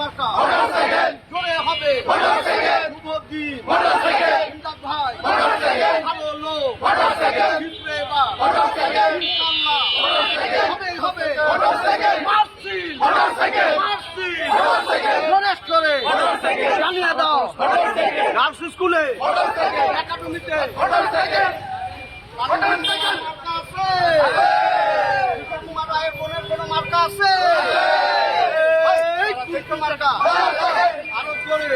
মার্কা জোরে হবে মুভদ্দিন ইমদাদ ভাই ভালো লোক জিতবে এবার ইনশাআল্লাহ হবেই হবে মার্সিল মার্সিল গণেশ করে জানিয়ে দাও গার্লস স্কুলে একাডেমিতে মার্কা আছে দীপক কুমার রায়ের বোনের কোনো মার্কা আছে কুলকে মার্কা আরও জোরে।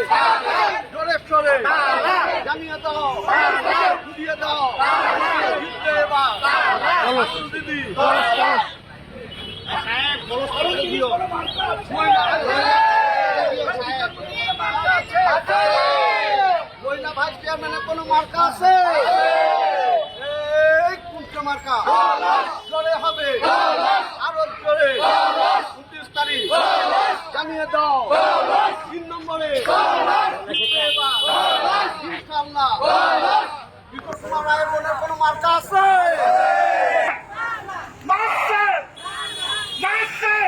জোরে জোরে। জানিয়ে দাও। বুঝিয়ে দাও। জিতবে এবার। দিদি। দিও মহিলা ভাইস চেয়ারম্যানের কোনো মার্কা আছে? মার্কা। জোরে হবে। জানিয়ে দাও তিন নম্বরে ইনশাআল্লাহ বিপুল কুমার রায়ের বোনের কোনো মার্কা আছে Master! Master!